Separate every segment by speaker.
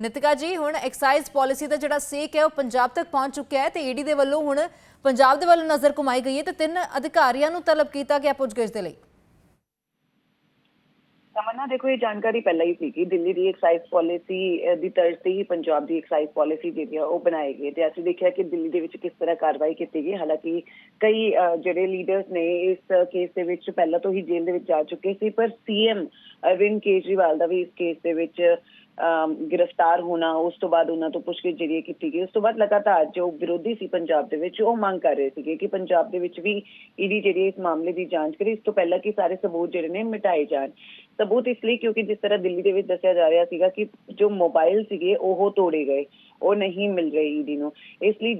Speaker 1: ਨਿਤਿਕਾ ਜੀ, ਹੁਣ excise policy ਦਾ ਜਿਹੜਾ ਸੇਕ ਹੈ, ਉਹ ਪੰਜਾਬ ਤੱਕ ਪਹੁੰਚ ਚੁੱਕਿਆ ਹੈ ਤੇ ਈਡੀ ਦੇ ਵੱਲੋਂ ਹੁਣ ਪੰਜਾਬ ਦੇ ਵੱਲ ਨਜ਼ਰ ਘੁਮਾਈ ਗਈ ਹੈ ਤੇ ਤਿੰਨ ਅਧਿਕਾਰੀਆਂ ਨੂੰ ਤਲਬ ਕੀਤਾ ਗਿਆ ਪੁੱਛਗਿੱਛ ਦੇ ਲਈ।
Speaker 2: ਤਮੰਨਾ, ਦੇਖੋ, ਇਹ ਜਾਣਕਾਰੀ ਪਹਿਲਾਂ ਹੀ ਸੀ ਕਿ ਦਿੱਲੀ ਦੀ ਐਕਸਾਈਜ਼ ਪਾਲਿਸੀ ਦੀ ਤਰਜ਼ ਤੇ ਹੀ ਪੰਜਾਬ ਦੀ ਐਕਸਾਈਜ਼ ਪਾਲਿਸੀ ਜਿਹੜੀ ਆ, ਉਹ ਬਣਾਈ ਗਈ ਤੇ ਅਸੀਂ ਦੇਖਿਆ ਕਿ ਦਿੱਲੀ ਦੇ ਵਿੱਚ ਕਿਸ ਤਰ੍ਹਾਂ ਕਾਰਵਾਈ ਕੀਤੀ ਗਈ। ਹਾਲਾਂਕਿ ਕਈ ਜਿਹੜੇ ਲੀਡਰਸ ਨੇ ਇਸ ਕੇਸ ਦੇ ਵਿੱਚ ਪਹਿਲਾਂ ਤੋਂ ਹੀ ਜੇਲ੍ਹ ਦੇ ਵਿੱਚ ਜਾ ਚੁੱਕੇ ਸੀ, ਪਰ ਸੀਐਮ ਅਰਵਿੰਦ ਕੇਜਰੀਵਾਲ ਦਾ ਵੀ ਇਸ ਕੇਸ ਦੇ ਵਿੱਚ ਗ੍ਰਿਫਤਾਰ ਹੋਣਾ ਉਸ ਤੋਂ ਬਾਅਦ ਉਹਨਾਂ ਤੋਂ ਪੁੱਛਗਿੱਛ ਜਿਹੜੀ ਕੀਤੀ ਗਈ ਉਸ ਤੋਂ ਬਾਅਦ ਲਗਾਤਾਰ ਜੋ ਵਿਰੋਧੀ ਸੀ ਪੰਜਾਬ ਦੇ ਵਿੱਚ ਉਹ ਮੰਗ ਕਰ ਰਹੇ ਸੀਗੇ ਕਿ ਪੰਜਾਬ ਦੇ ਵਿੱਚ ਵੀ ਈਡੀ ਜਿਹੜੀ ਇਸ ਮਾਮਲੇ ਦੀ ਜਾਂਚ ਕਰੇ ਇਸ ਤੋਂ ਪਹਿਲਾਂ ਕਿ ਸਾਰੇ ਸਬੂਤ ਜਿਹੜੇ ਨੇ ਮਿਟਾਏ ਜਾਣ। ਸਬੂਤ ਇਸ ਲਈ ਕਿਉਂਕਿ ਜਿਸ ਤਰ੍ਹਾਂ ਦਿੱਲੀ ਦੇ ਵਿੱਚ ਦੱਸਿਆ ਜਾ ਰਿਹਾ ਸੀਗਾ ਕਿ ਜੋ ਮੋਬਾਈਲ ਸੀਗੇ ਉਹ ਤੋੜੇ ਗਏ ਉਹ ਨਹੀਂ ਮਿਲ ਰਹੇ ਈਡੀ ਨੂੰ। ਇਸ ਲਈ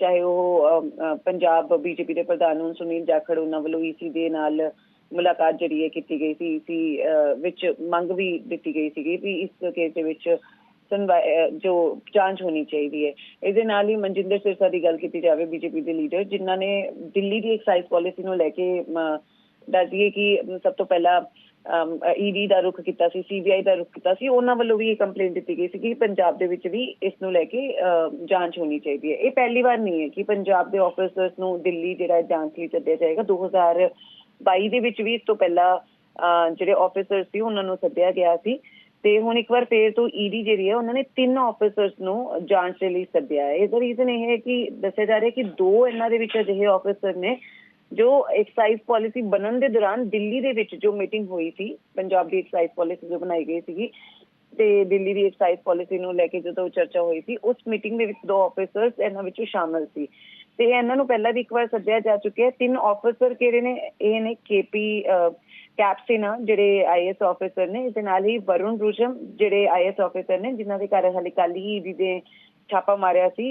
Speaker 2: ਚਾਹੇ ਉਹ ਅਮ, ਅਹ, ਪੰਜਾਬ ਬੀਜੇਪੀ ਦੇ ਪ੍ਰਧਾਨ ਨੂੰ ਸੁਨੀਲ ਜਾਖੜ ਉਹਨਾਂ ਵੱਲੋਂ ਈਸੀ ਦੇ ਨਾਲ ਮੁਲਾਕਾਤ ਜਿਹੜੀ ਹੈ ਕੀਤੀ ਗਈ ਸੀ ਈਸੀ ਵਿੱਚ ਮੰਗ ਵੀ ਦਿੱਤੀ ਗਈ ਸੀਗੀ ਵੀ ਇਸ ਕੇਸ ਦੇ ਵਿੱਚ ਜੋ ਜਾਂਚ ਹੋਣੀ ਚਾਹੀਦੀ ਹੈ। ਇਹਦੇ ਨਾਲ ਹੀ ਮਨਜਿੰਦਰ ਸਿਰਸਾ ਦੀ ਗੱਲ ਕੀਤੀ ਜਾਵੇ ਬੀਜੇਪੀ ਦੇ ਲੀਡਰ ਜਿਨ੍ਹਾਂ ਨੇ ਦਿੱਲੀ ਦੀ ਐਕਸਾਈਜ਼ ਪਾਲਿਸੀ ਨੂੰ ਲੈ ਕੇ ਅਮ, ਕਿ ਸਭ ਤੋਂ ਪਹਿਲਾਂ ਈਡੀ ਦਾ ਰੁਖ ਕੀਤਾ ਸੀ ਸੀਬੀਆਈ ਦਾ ਰੁਖ ਕੀਤਾ ਸੀ ਉਹਨਾਂ ਵੱਲੋਂ ਵੀ ਇਹ ਕੰਪਲੇਂਟ ਦਿੱਤੀ ਗਈ ਸੀ ਕਿ ਪੰਜਾਬ ਦੇ ਵਿੱਚ ਵੀ ਇਸ ਨੂੰ ਲੈ ਕੇ ਅਹ, ਜਾਂਚ ਹੋਣੀ ਚਾਹੀਦੀ ਹੈ। ਇਹ ਪਹਿਲੀ ਵਾਰ ਨਹੀਂ ਹੈ ਕਿ ਪੰਜਾਬ ਦੇ ਆਫੀਸਰਸ ਨੂੰ ਦਿੱਲੀ ਜਿਹੜਾ ਜਾਂਚ ਲਈ ਸੱਦਿਆ ਜਾਏਗਾ। 2022 ਦੇ ਵਿੱਚ ਵੀ ਇਸ ਤੋਂ ਪਹਿਲਾਂ ਜਿਹੜੇ ਆਫੀਸਰ ਸੀ, ਉਹਨਾਂ ਨੂੰ ਸੱਦਿਆ ਗਿਆ ਸੀ। ਤੇ ਹੁਣ ਇੱਕ ਵਾਰ ਫੇਰ ਤੋਂ ਈਡੀ ਜਿਹੜੀ ਹੈ, ਉਹਨਾਂ ਨੇ ਤਿੰਨ ਆਫੀਸਰਸ ਨੂੰ ਜਾਂਚ ਦੇ ਲਈ ਸੱਦਿਆ ਹੈ। ਇਹਦਾ ਰੀਜ਼ਨ ਇਹ ਹੈ ਕਿ ਦੱਸਿਆ ਜਾ ਰਿਹਾ ਕਿ ਦੋ ਇਹਨਾਂ ਦੇ ਵਿੱਚ ਅਜਿਹੇ ਆਫੀਸਰ ਨੇ, ਜੋ ਐਕਸਾਈਜ਼ ਪਾਲਿਸੀ ਬਣਨ ਦੇ ਦੌਰਾਨ ਦਿੱਲੀ ਦੇ ਵਿੱਚ ਜੋ ਮੀਟਿੰਗ ਹੋਈ ਸੀ, ਪੰਜਾਬ ਦੀ ਐਕਸਾਈਜ਼ ਪਾਲਿਸੀ ਜੋ ਬਣਾਈ ਗਈ ਸੀਗੀ, ਤੇ ਦਿੱਲੀ ਦੀ ਐਕਸਾਈਜ਼ ਪਾਲਿਸੀ ਨੂੰ ਲੈ ਕੇ ਜਦੋਂ ਚਰਚਾ ਹੋਈ ਸੀ, ਉਸ ਮੀਟਿੰਗ ਦੇ ਵਿੱਚ ਦੋ ਆਫੀਸਰਸ ਇਹਨਾਂ ਵਿੱਚੋਂ ਸ਼ਾਮਲ ਸੀ। ਤੇ ਇਹਨਾਂ ਨੂੰ ਪਹਿਲਾਂ ਵੀ ਇੱਕ ਵਾਰ ਸੱਦਿਆ ਜਾ ਚੁੱਕਿਆ ਤਿੰਨ ਆਫੀਸਰ ਕਿਹੜੇ ਨੇ? ਇਹ ਨੇ ਕੇਪੀ ਕੈਪਸਿਨਾ ਜਿਹੜੇ ਆਈਐਸ ਆਫੀਸਰ ਨੇ। ਇਸ ਦੇ ਨਾਲ ਹੀ ਵਰੁਣ ਰੁਜਮ ਜਿਹੜੇ ਆਈਐਸ ਆਫੀਸਰ ਨੇ ਜਿਨ੍ਹਾਂ ਦੇ ਘਰ ਹਾਲੇ ਕੱਲ ਹੀ ਈਡੀ ਦੇ ਛਾਪਾ ਮਾਰਿਆ ਸੀ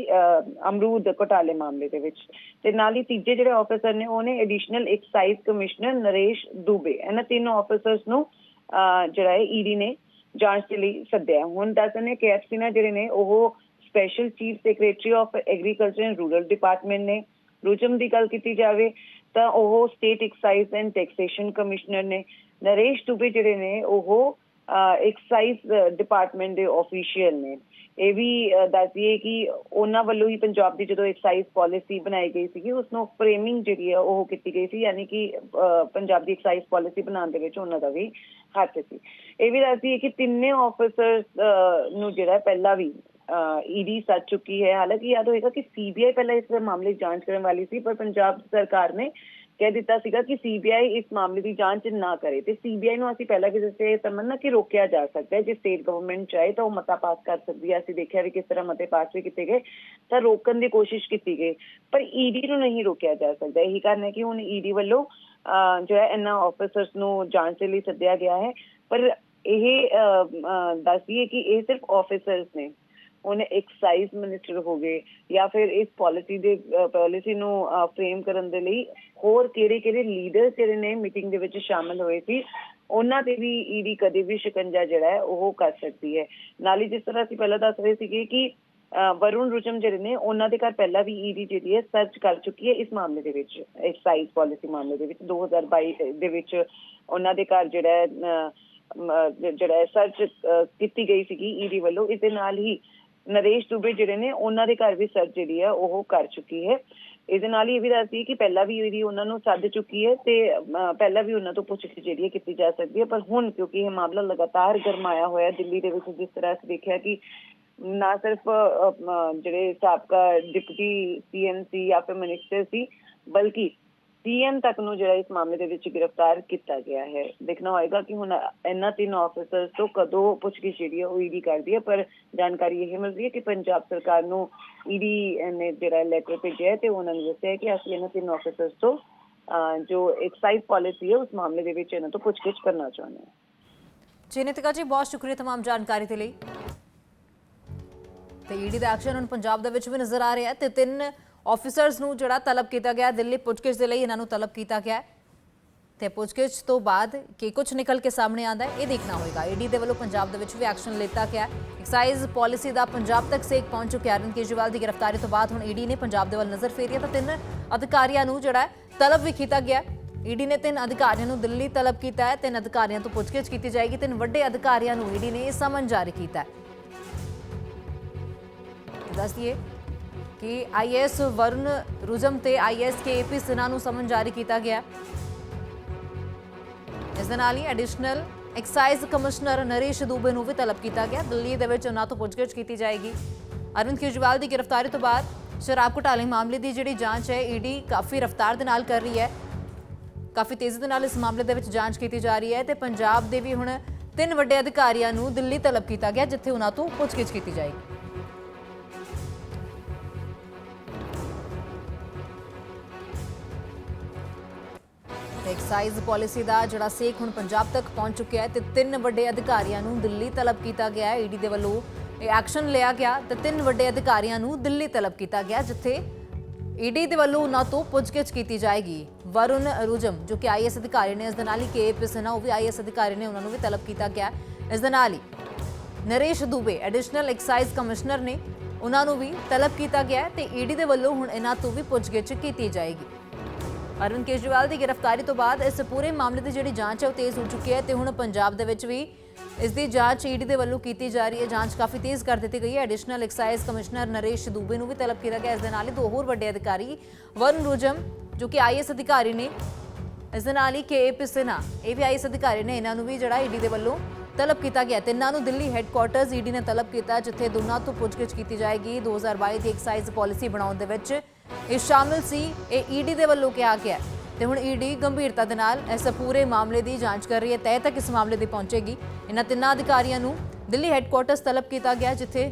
Speaker 2: ਅਮਰੂਦ ਘੁਟਾਲੇ ਮਾਮਲੇ ਦੇ ਵਿੱਚ। ਤੇ ਨਾਲ ਹੀ ਤੀਜੇ ਜਿਹੜੇ ਆਫੀਸਰ ਨੇ ਉਹ ਨੇ additional excise commissioner Naresh Dubey. ਇਹਨਾਂ ਤਿੰਨੋਂ ਆਫੀਸਰਸ ਨੂੰ ਅਹ, ਜਿਹੜਾ ਹੈ ਈਡੀ ਨੇ ਜਾਂਚ ਦੇ ਲਈ ਸੱਦਿਆ। ਹੁਣ ਦੱਸਣੇ ਕਿ ਐਫਸੀਨਾ ਜਿਹੜੇ ਨੇ ਉਹ special chief secretary of agriculture and rural department ਨੇ ਰੁਜਮ ਦੀ ਗੱਲ ਕੀਤੀ ਜਾਵੇ ਤਾਂ ਉਹ state excise and taxation commissioner ਨੇ ਨਰੇਸ਼ ਦੁਬੇ ਜਿਹੜੇ ਨੇ ਉਹ ਐਕਸਾਈਜ਼ ਡਿਪਾਰਟਮੈਂਟ ਦੇ ਆਫੀਸ਼ੀਅਲ ਨੇ। ਇਹ ਵੀ ਅਹ, ਕਿ ਉਹਨਾਂ ਵੱਲੋਂ ਹੀ ਪੰਜਾਬ ਦੀ ਜਦੋਂ ਐਕਸਾਈਜ਼ ਪਾਲਿਸੀ ਬਣਾਈ ਗਈ ਸੀਗੀ ਉਸ ਨੂੰ ਫਰੇਮਿੰਗ ਜਿਹੜੀ ਹੈ ਉਹ ਕੀਤੀ ਗਈ ਸੀ ਯਾਨੀ ਕਿ ਪੰਜਾਬ ਦੀ ਐਕਸਾਈਜ਼ ਪਾਲਿਸੀ ਬਣਾਉਣ ਦੇ ਵਿੱਚ ਉਹਨਾਂ ਦਾ ਵੀ ਹੱਥ ਸੀ। ਇਹ ਵੀ ਦੱਸ ਕਿ ਤਿੰਨੇ ਆਫੀਸਰਸ ਨੂੰ ਜਿਹੜਾ ਪਹਿਲਾਂ ਵੀ ਈਡੀ ਸੱਦ ਚੁੱਕੀ ਹੈ। ਹਾਲਾਂਕਿ ਯਾਦ ਹੋਏਗਾ ਕਿ ਸੀਬੀਆਈ ਪਹਿਲਾਂ ਇਸ ਮਾਮਲੇ ਦੀ ਜਾਂਚ ਕਰਨ ਵਾਲੀ ਸੀ ਪਰ ਪੰਜਾਬ ਸਰਕਾਰ ਨੇ ਕਹਿ ਦਿੱਤਾ ਸੀਗਾ ਕਿ ਸੀਬੀਆਈ ਇਸ ਮਾਮਲੇ ਦੀ ਜਾਂਚ ਨਾ ਕਰੇ। ਤੇ ਸੀਬੀਆਈ ਨੂੰ ਅਸੀਂ ਪਹਿਲਾਂ ਵੀ ਦੱਸਿਆ ਇਹ ਕਿ ਰੋਕਿਆ ਜਾ ਸਕਦਾ ਹੈ। ਜੇ ਸਟੇਟ ਗਵਰਨਮੈਂਟ ਚਾਹੇ ਤਾਂ ਉਹ ਮਤਾ ਪਾਸ ਕਰ ਸਕਦੀ ਹੈ। ਅਸੀਂ ਦੇਖਿਆ ਵੀ ਕਿਸ ਤਰ੍ਹਾਂ ਮਤੇ ਪਾਸ ਵੀ ਕੀਤੇ ਗਏ ਤਾਂ ਰੋਕਣ ਦੀ ਕੋਸ਼ਿਸ਼ ਕੀਤੀ ਗਈ। ਪਰ ਈਡੀ ਨੂੰ ਨਹੀਂ ਰੋਕਿਆ ਜਾ ਸਕਦਾ। ਇਹੀ ਕਾਰਨ ਹੈ ਕਿ ਹੁਣ ਈਡੀ ਵੱਲੋਂ ਅਹ, ਜੋ ਹੈ ਇਹਨਾਂ ਆਫੀਸਰਸ ਨੂੰ ਜਾਂਚ ਦੇ ਲਈ ਸੱਦਿਆ ਗਿਆ ਹੈ। ਪਰ ਇਹ ਅਹ, ਕਿ ਇਹ ਸਿਰਫ ਆਫੀਸਰਸ ਨੇ ਉਹਨੇ ਐਕਸਾਈਜ਼ ਮਿਨਿਸਟਰ ਹੋ ਗਏ ਜਾਂ ਫਿਰ ਇਸ ਪਾਲਿਸੀ ਦੇ ਪਾਲਿਸੀ ਨੂੰ ਫਰੇਮ ਕਰਨ ਦੇ ਲਈ ਹੋਰ ਕਿਹੜੇ ਕਿਹੜੇ ਲੀਡਰ ਜਿਹੜੇ ਨੇ ਮੀਟਿੰਗ ਦੇ ਵਿੱਚ ਸ਼ਾਮਲ ਹੋਏ ਸੀ, ਉਹਨਾਂ ਤੇ ਵੀ ਈਡੀ ਕਦੇ ਵੀ ਸ਼ਿਕੰਜਾ ਜਿਹੜਾ ਹੈ, ਉਹ ਕਰ ਸਕਦੀ ਹੈ। ਨਾਲ ਹੀ ਜਿਸ ਤਰ੍ਹਾਂ ਅਸੀਂ ਪਹਿਲਾਂ ਦੱਸ ਰਹੇ ਸੀਗੇ ਕਿ ਵਰੁਣ ਰੁਜਮ ਜਿਹੜੇ ਨੇ, ਉਹਨਾਂ ਦੇ ਘਰ ਪਹਿਲਾਂ ਵੀ ਈਡੀ ਜਿਹੜੀ ਹੈ ਸਰਚ ਕਰ ਚੁੱਕੀ ਹੈ ਇਸ ਮਾਮਲੇ ਦੇ ਵਿੱਚ ਐਕਸਾਈਜ਼ ਪਾਲਿਸੀ ਮਾਮਲੇ ਦੇ ਵਿੱਚ। 2022 ਦੇ ਵਿੱਚ ਉਹਨਾਂ ਦੇ ਘਰ ਜਿਹੜਾ ਜਿਹੜਾ ਸਰਚ ਕੀਤੀ ਗਈ ਸੀਗੀ ਈਡੀ ਵੱਲੋਂ। ਇਸ ਦੇ ਨਾਲ ਹੀ ਨਰੇਸ਼ ਦੁਬੇ ਜਿਹੜੇ ਨੇ, ਉਹਨਾਂ ਦੇ ਘਰ ਵੀ ਸਰਚ ਜਿਹੜੀ ਹੈ ਉਹ ਕਰ ਚੁੱਕੀ ਹੈ। ਇਹਦੇ ਨਾਲ ਹੀ ਇਹ ਵੀ ਦੱਸਦੀ ਕਿ ਪਹਿਲਾਂ ਵੀ ਇਹਦੀ ਉਹਨਾਂ ਨੂੰ ਸੱਦ ਚੁੱਕੀ ਹੈ ਤੇ ਪਹਿਲਾਂ ਵੀ ਉਹਨਾਂ ਤੋਂ ਪੁੱਛਗਿੱਛ ਜਿਹੜੀ ਹੈ ਕੀਤੀ ਜਾ ਸਕਦੀ ਹੈ। ਪਰ ਹੁਣ ਕਿਉਂਕਿ ਇਹ ਮਾਮਲਾ ਲਗਾਤਾਰ ਗਰਮਾਇਆ ਹੋਇਆ ਦਿੱਲੀ ਦੇ ਵਿੱਚ ਜਿਸ ਤਰ੍ਹਾਂ ਅਸੀਂ ਦੇਖਿਆ ਕਿ ਨਾ ਸਿਰਫ ਜਿਹੜੇ ਸਾਬਕਾ ਡਿਪਟੀ ਸੀਐਮ ਸੀ ਜਾਂ ਫਿਰ ਮਿਨਿਸਟਰ ਸੀ, ਬਲਕਿ ਸੀਐਮ ਤੱਕ ਨੂੰ ਜਿਹੜਾ ਇਸ ਮਾਮਲੇ ਦੇ ਵਿੱਚ ਗ੍ਰਿਫਤਾਰ ਕੀਤਾ ਗਿਆ ਹੈ ਦੇਖਣਾ ਹੋਏਗਾ ਕਿ ਹੁਣ ਇਹਨਾਂ ਤਿੰਨ ਆਫੀਸਰਸ ਤੋਂ ਕਦੋਂ ਪੁੱਛਗਿੱਛ ਜਿਹੜੀ ਹੈ ਉਹ ਈਡੀ ਕਰਦੀ ਹੈ ਪਰ ਜਾਣਕਾਰੀ ਇਹ ਮਿਲ ਰਹੀ ਹੈ ਕਿ ਪੰਜਾਬ ਸਰਕਾਰ ਨੂੰ ਈਡੀ ਨੇ ਜਿਹੜਾ ਲੈਟਰ ਭੇਜਿਆ ਹੈ ਤੇ ਉਹਨਾਂ ਨੇ ਦੱਸਿਆ ਹੈ ਕਿ ਅਸੀਂ ਇਹਨਾਂ ਤਿੰਨ ਆਫੀਸਰਸ ਤੋਂ ਅਹ, ਜੋ ਐਕਸਾਈਜ਼ ਪਾਲਿਸੀ ਹੈ ਉਸ ਮਾਮਲੇ ਦੇ ਵਿੱਚ ਇਹਨਾਂ ਤੋਂ ਪੁੱਛਗਿੱਛ ਕਰਨਾ ਚਾਹੁੰਦੇ ਹਾਂ
Speaker 1: ਜੀ ਨਿਤਿਕਾ ਜੀ ਬਹੁਤ ਸ਼ੁਕਰੀਆ तमाम ਜਾਣਕਾਰੀ ਦੇ ਲਈ ਤੇ ਈਡੀ ਦਾ ਐਕਸ਼ਨ ਹੁਣ ਪੰਜਾਬ ਦੇ ਵਿੱਚ ਵੀ ਨਜ਼ਰ ਆ ਰਿਹਾ ਹੈ ਤੇ ਤਿੰਨ ਆਫੀਸਰਸ ਨੂੰ ਜਿਹੜਾ ਤਲਬ ਕੀਤਾ ਗਿਆ, ਦਿੱਲੀ ਪੁੱਛਗਿੱਛ ਦੇ ਲਈ ਇਹਨਾਂ ਨੂੰ ਤਲਬ ਕੀਤਾ ਗਿਆ ਤੇ ਪੁੱਛਗਿੱਛ ਤੋਂ ਬਾਅਦ ਕੀ ਕੁਝ ਨਿਕਲ ਕੇ ਸਾਹਮਣੇ ਆਉਂਦਾ ਹੈ, ਇਹ ਦੇਖਣਾ ਹੋਏਗਾ। ਈਡੀ ਦੇ ਵੱਲੋਂ ਪੰਜਾਬ ਦੇ ਵਿੱਚ ਵੀ ਐਕਸ਼ਨ ਲਿੱਤਾ ਗਿਆ ਐਕਸਾਈਜ਼ ਪਾਲਿਸੀ ਦਾ ਪੰਜਾਬ ਤੱਕ ਸੇਕ ਪਹੁੰਚ ਚੁੱਕਿਆ ਅਰਵਿੰਦ ਕੇਜਰੀਵਾਲ ਦੀ ਗ੍ਰਿਫਤਾਰੀ ਤੋਂ ਬਾਅਦ ਹੁਣ ਈਡੀ ਨੇ ਪੰਜਾਬ ਦੇ ਵੱਲ ਨਜ਼ਰ ਫੇਰੀ ਹੈ ਤਾਂ ਤਿੰਨ ਅਧਿਕਾਰੀਆਂ ਨੂੰ ਜਿਹੜਾ ਤਲਬ ਵੀ ਕੀਤਾ ਗਿਆ ਈਡੀ ਨੇ ਤਿੰਨ ਅਧਿਕਾਰੀਆਂ ਨੂੰ ਦਿੱਲੀ ਤਲਬ ਕੀਤਾ ਹੈ। ਤਿੰਨ ਅਧਿਕਾਰੀਆਂ ਤੋਂ ਪੁੱਛਗਿੱਛ ਕੀਤੀ ਜਾਏਗੀ। ਤਿੰਨ ਵੱਡੇ ਅਧਿਕਾਰੀਆਂ ਨੂੰ ਈਡੀ ਨੇ ਇਹ ਸਮਨ ਜਾਰੀ ਕੀਤਾ ਹੈ। ਦੱਸ ਦਈਏ ਕਿ ਆਈਐਸ ਵਰੁਣ ਰੁਜਮ ਤੇ ਆਈਐਸ ਕੇ ਏਪੀ ਸਿਨਾ ਨੂੰ ਸਮਨ ਜਾਰੀ ਕੀਤਾ ਗਿਆ। ਇਸ ਦੇ ਨਾਲ ਹੀ additional excise commissioner Naresh Dubey ਨੂੰ ਵੀ ਤਲਬ ਕੀਤਾ ਗਿਆ। ਦਿੱਲੀ ਦੇ ਵਿੱਚ ਉਹਨਾਂ ਤੋਂ ਪੁੱਛਗਿੱਛ ਕੀਤੀ ਜਾਏਗੀ। ਅਰਵਿੰਦ ਕੇਜਰੀਵਾਲ ਦੀ ਗ੍ਰਿਫਤਾਰੀ ਤੋਂ ਬਾਅਦ ਸ਼ਰਾਬ ਘੁਟਾਲੇ ਮਾਮਲੇ ਦੀ ਜਿਹੜੀ ਜਾਂਚ ਹੈ ਈਡੀ ਕਾਫੀ ਰਫ਼ਤਾਰ ਦੇ ਨਾਲ ਕਰ ਰਹੀ ਹੈ। ਕਾਫੀ ਤੇਜ਼ੀ ਦੇ ਨਾਲ ਇਸ ਮਾਮਲੇ ਦੇ ਵਿੱਚ ਜਾਂਚ ਕੀਤੀ ਜਾ ਰਹੀ ਹੈ ਤੇ ਪੰਜਾਬ ਦੇ ਵੀ ਹੁਣ ਤਿੰਨ ਵੱਡੇ ਅਧਿਕਾਰੀਆਂ ਨੂੰ ਦਿੱਲੀ ਤਲਬ ਕੀਤਾ ਗਿਆ, ਜਿੱਥੇ ਉਹਨਾਂ ਤੋਂ ਪੁੱਛਗਿੱਛ ਕੀਤੀ ਜਾਏਗੀ। ਤੇ ਐਕਸਾਈਜ਼ ਪਾਲਿਸੀ ਦਾ ਜਿਹੜਾ ਸੇਕ ਹੁਣ ਪੰਜਾਬ ਤੱਕ ਪਹੁੰਚ ਚੁੱਕਿਆ ਹੈ ਤੇ ਤਿੰਨ ਵੱਡੇ ਅਧਿਕਾਰੀਆਂ ਨੂੰ ਦਿੱਲੀ ਤਲਬ ਕੀਤਾ ਗਿਆ ਹੈ। ਈਡੀ ਦੇ ਵੱਲੋਂ ਇਹ ਐਕਸ਼ਨ ਲਿਆ ਗਿਆ ਤੇ ਤਿੰਨ ਵੱਡੇ ਅਧਿਕਾਰੀਆਂ ਨੂੰ ਦਿੱਲੀ ਤਲਬ ਕੀਤਾ ਗਿਆ, ਜਿੱਥੇ ਈਡੀ ਦੇ ਵੱਲੋਂ ਉਹਨਾਂ ਤੋਂ ਪੁੱਛਗਿੱਛ ਕੀਤੀ ਜਾਏਗੀ। ਵਰੁਣ ਰੁਜਮ, ਜੋ ਕਿ ਆਈਐਸ ਅਧਿਕਾਰੀ ਨੇ, ਇਸ ਦੇ ਨਾਲ ਹੀ ਕੇ ਪਿਸਨਾ ਉਹ ਵੀ ਆਈਐਸ ਅਧਿਕਾਰੀ ਨੇ, ਉਹਨਾਂ ਨੂੰ ਵੀ ਤਲਬ ਕੀਤਾ ਗਿਆ ਇਸ ਦੇ ਨਾਲ ਹੀ Naresh Dubey additional excise commissioner ਨੇ, ਉਹਨਾਂ ਨੂੰ ਵੀ ਤਲਬ ਕੀਤਾ ਗਿਆ ਹੈ ਤੇ ਈਡੀ ਦੇ ਵੱਲੋਂ ਹੁਣ ਇਹਨਾਂ ਤੋਂ ਵੀ ਪੁੱਛਗਿੱਛ ਕੀਤੀ ਜਾਏਗੀ। ਅਰਵਿੰਦ ਕੇਜਰੀਵਾਲ ਦੀ ਗ੍ਰਿਫਤਾਰੀ ਤੋਂ ਬਾਅਦ ਇਸ ਪੂਰੇ ਮਾਮਲੇ ਦੀ ਜਿਹੜੀ ਜਾਂਚ ਹੈ ਉਹ ਤੇਜ਼ ਹੋ ਚੁੱਕੀ ਹੈ ਤੇ ਹੁਣ ਪੰਜਾਬ ਦੇ ਵਿੱਚ ਵੀ ਇਸ ਦੀ ਜਾਂਚ ਈਡੀ ਦੇ ਵੱਲੋਂ ਕੀਤੀ ਜਾ ਰਹੀ ਹੈ। ਜਾਂਚ ਕਾਫੀ ਤੇਜ਼ ਕਰ ਦਿੱਤੀ ਗਈ ਹੈ। Additional excise commissioner Naresh Dubey ਨੂੰ ਵੀ ਤਲਬ ਕੀਤਾ ਗਿਆ। ਇਸ ਦੇ ਨਾਲ ਹੀ ਦੋ ਹੋਰ ਵੱਡੇ ਅਧਿਕਾਰੀ ਵਰਨ ਰੁਜਮ, ਜੋ ਕਿ ਆਈਐਸ ਅਧਿਕਾਰੀ ਨੇ, ਇਸ ਦੇ ਨਾਲ ਹੀ ਕੇ ਪਿਸਨਾ, ਇਹ ਵੀ ਆਈਐਸ ਅਧਿਕਾਰੀ ਨੇ, ਇਹਨਾਂ ਨੂੰ ਵੀ ਜਿਹੜਾ ਈਡੀ ਦੇ ਵੱਲੋਂ ਤਲਬ ਕੀਤਾ ਗਿਆ ਤਿੰਨਾਂ ਨੂੰ ਦਿੱਲੀ ਹੈੱਡਕੁਆਰਟਰਸ ਈਡੀ ਨੇ ਤਲਬ ਕੀਤਾ, ਜਿੱਥੇ ਦੋਨਾਂ ਤੋਂ ਪੁੱਛਗਿੱਛ ਕੀਤੀ ਜਾਏਗੀ। 2022 ਦੀ ਐਕਸਾਈਜ਼ ਪਾਲਿਸੀ ਬਣਾਉਣ ਦੇ ਵਿੱਚ ਇਹ ਸ਼ਾਮਿਲ ਸੀ, ਇਹ ਈਡੀ ਦੇ ਵੱਲੋਂ ਕਿਹਾ ਗਿਆ ਹੈ। ਤੇ ਹੁਣ ਈਡੀ ਗੰਭੀਰਤਾ ਦੇ ਨਾਲ ਇਸ ਪੂਰੇ ਮਾਮਲੇ ਦੀ ਜਾਂਚ ਕਰ ਰਹੀ ਹੈ ਤੈ ਤੱਕ ਇਸ ਮਾਮਲੇ ਦੀ ਪਹੁੰਚੇਗੀ। ਇਹਨਾਂ ਤਿੰਨਾਂ ਅਧਿਕਾਰੀਆਂ ਨੂੰ ਦਿੱਲੀ ਹੈੱਡਕੁਆਰਟਰਸ ਤਲਬ ਕੀਤਾ ਗਿਆ, ਜਿੱਥੇ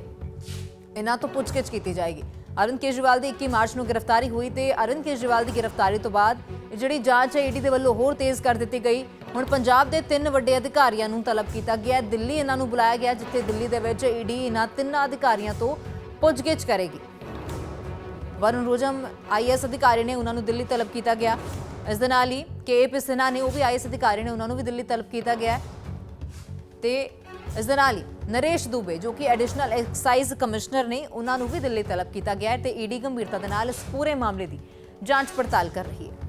Speaker 1: ਇਹਨਾਂ ਤੋਂ ਪੁੱਛਗਿੱਛ ਕੀਤੀ ਜਾਏਗੀ। ਅਰੁਣ ਕੇਜਰੀਵਾਲ ਦੀ 21 ਮਾਰਚ ਨੂੰ ਗ੍ਰਿਫਤਾਰੀ ਹੋਈ ਤੇ ਅਰੁਣ ਕੇਜਰੀਵਾਲ ਦੀ ਗ੍ਰਿਫਤਾਰੀ ਤੋਂ ਬਾਅਦ ਇਹ ਜਿਹੜੀ ਜਾਂਚ ਹੈ ਈਡੀ ਦੇ ਵੱਲੋਂ ਹੋਰ ਤੇਜ਼ ਕਰ ਦਿੱਤੀ ਗਈ। ਹੁਣ ਪੰਜਾਬ ਦੇ ਤਿੰਨ ਵੱਡੇ ਅਧਿਕਾਰੀਆਂ ਨੂੰ ਤਲਬ ਕੀਤਾ ਗਿਆ, ਦਿੱਲੀ ਇਹਨਾਂ ਨੂੰ ਬੁਲਾਇਆ ਗਿਆ, ਜਿੱਥੇ ਦਿੱਲੀ ਦੇ ਵਿੱਚ ਈਡੀ ਇਹਨਾਂ ਤਿੰਨਾਂ ਅਧਿਕਾਰੀਆਂ ਤੋਂ ਪੁੱਛਗਿੱਛ ਕਰੇਗੀ। ਵਰੁਣ ਰੋਜਮ ਆਈਐਸ ਅਧਿਕਾਰੀ ਨੇ ਉਹਨਾਂ ਨੂੰ ਦਿੱਲੀ ਤਲਬ ਕੀਤਾ ਗਿਆ ਇਸ ਦੇ ਨਾਲ ਹੀ ਕੇਪੀ ਸਿਨਹਾ ਨੇ ਉਹ ਵੀ ਆਈਐਸ ਅਧਿਕਾਰੀ ਨੇ ਉਹਨਾਂ ਨੂੰ ਵੀ ਦਿੱਲੀ ਤਲਬ ਕੀਤਾ ਗਿਆ ਹੈ। ਤੇ ਇਸ ਦੇ ਨਾਲ ਹੀ ਨਰੇਸ਼ ਦੂਬੇ, ਜੋ ਕਿ ਐਡੀਸ਼ਨਲ ਐਕਸਾਈਜ਼ ਕਮਿਸ਼ਨਰ ਨੇ, ਉਹਨਾਂ ਨੂੰ ਵੀ ਦਿੱਲੀ ਤਲਬ ਕੀਤਾ ਗਿਆ ਹੈ ਤੇ ਈਡੀ ਗੰਭੀਰਤਾ ਦੇ ਨਾਲ ਇਸ ਪੂਰੇ ਮਾਮਲੇ ਦੀ ਜਾਂਚ ਪੜਤਾਲ ਕਰ ਰਹੀ ਹੈ